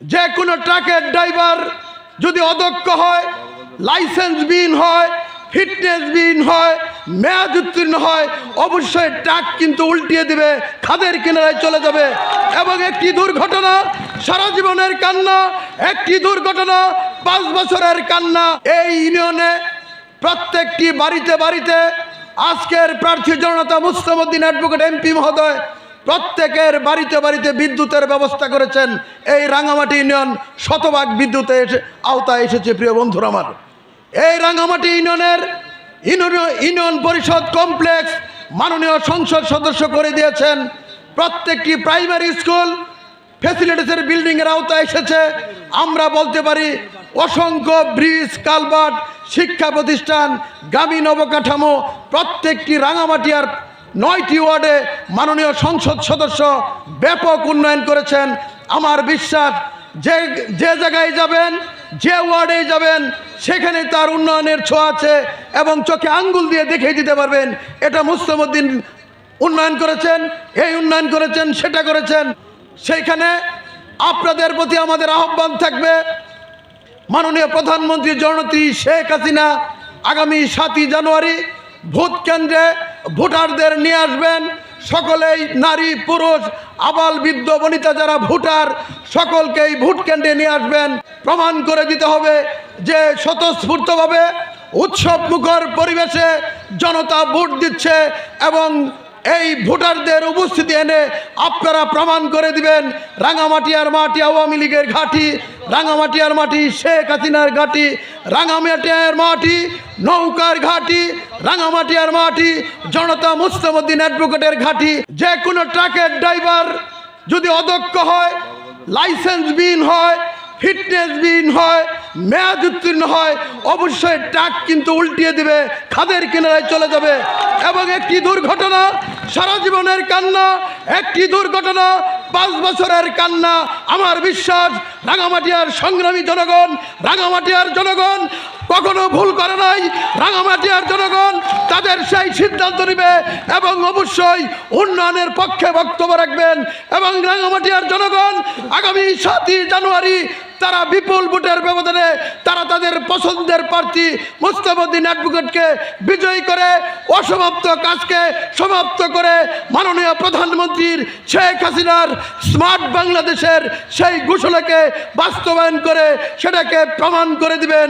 যে কোনো ট্রাকের ড্রাইভার যদি অদক্ষ হয়, লাইসেন্স বিহীন হয়, ফিটনেস বিহীন হয়, মেয়াদ উত্তীর্ণ হয়, অবশ্যই ট্রাক কিন্তু উল্টিয়ে দিবে, খাদের কিনারায় চলে যাবে। এবং একটি দুর্ঘটনা, সারা জীবনের কান্না, একটি দুর্ঘটনা, পাঁচ বছরের কান্না, এই ইউনিয়নে প্রত্যেকটি বাড়িতে বাড়িতে আজকের প্রার্থী জনতা মুস্তমুদ্দিন অ্যাডভোকেট এমপি মহোদয় প্রত্যেকের বাড়িতে বাড়িতে বিদ্যুতের ব্যবস্থা করেছেন। এই রাঙামাটি ইউনিয়ন শতভাগ বিদ্যুতে এসে আওতায় এসেছে, প্রিয় বন্ধুরা আমার। এই রাঙামাটি ইউনিয়নের ইউনিয়ন পরিষদ কমপ্লেক্স মাননীয় সংসদ সদস্য করে দিয়েছেন। প্রত্যেকটি প্রাইমারি স্কুল ফেসিলিটিসের বিল্ডিংয়ের আওতায় এসেছে। আমরা বলতে পারি অসংখ্য ব্রিজ কালভার্ট শিক্ষা প্রতিষ্ঠান, গ্রামীণ অবকাঠামো, প্রত্যেকটি রাঙামাটি আর নয়টি ওয়ার্ডে মাননীয় সংসদ সদস্য ব্যাপক উন্নয়ন করেছেন। আমার বিশ্বাস, যে যে জায়গায় যাবেন, যে ওয়ার্ডে যাবেন, সেখানে তার উন্নয়নের ছোঁয়া আছে এবং চোখে আঙ্গুল দিয়ে দেখিয়ে দিতে পারবেন। এটা মুস্তমুদ্দিন উন্নয়ন করেছেন, এই উন্নয়ন করেছেন, সেটা করেছেন। সেইখানে আপনাদের প্রতি আমাদের আহ্বান থাকবে। মাননীয় প্রধানমন্ত্রী জননেত্রী শেখ হাসিনা আগামী সাতই জানুয়ারি ভোট কেন্দ্রে ভোটারদের নিয়ে আসবেন। সকলেই নারী, পুরুষ, আবাল, বৃদ্ধ, বনিতা যারা ভোটার, সকলকেই ভোট কেন্দ্রে নিয়ে আসবেন। প্রমাণ করে দিতে হবে যে স্বতঃস্ফূর্তভাবে উৎসব মুখর পরিবেশে জনতা ভোট দিচ্ছে এবং এই ভোটারদের উপস্থিতি এনে আপনারা প্রমাণ করে দিবেন, রাঙামাটিয়ার মাটি আওয়ামী লীগের ঘাঁটি, রাঙামাটিয়ার মাটি শেখ হাসিনার ঘাঁটি, রাঙামাটিয়ার মাটি নৌকার ঘাঁটি, রাঙামাটিয়ার মাটি জনতা মুস্তমুদ্দিন অ্যাডভোকেটের ঘাঁটি, যে কোনো ট্রাকের ড্রাইভার যদি অদক্ষ হয়, লাইসেন্স বিহীন হয়, ফিটনেস বিহীন হয়, মেয়াদ উত্তীর্ণ হয়, অবশ্যই ট্রাক কিন্তু উল্টিয়ে দিবে, খাদের কিনারায় চলে যাবে। এবং একটি দুর্ঘটনা সারা জীবনের কান্না, একটি দুর্ঘটনা, পাঁচ বছরের কান্না, আমার বিশ্বাস, রাঙামাটিয়ার সংগ্রামী জনগণ, রাঙামাটিয়ার জনগণ কখনো ভুল করে নাই, রাঙামাটিয়ার জনগণ তাদের সেই সিদ্ধান্ত নেবে এবং অবশ্যই উন্নয়নের পক্ষে বক্তব্য রাখবেন এবং রাঙামাটিয়ার জনগণ আগামী সাতই জানুয়ারি তারা বিপুল ভোটের ব্যবধানে তারা তাদের পছন্দের প্রার্থী মুস্তাফুদ্দিন অ্যাডভোকেটকে বিজয়ী করে অসমাপ্ত কাজকে সমাপ্ত করে মাননীয় প্রধানমন্ত্রীর শেখ হাসিনার স্মার্ট বাংলাদেশের সেই ঘোষণাকে বাস্তবায়ন করে সেটাকে প্রমাণ করে দিবেন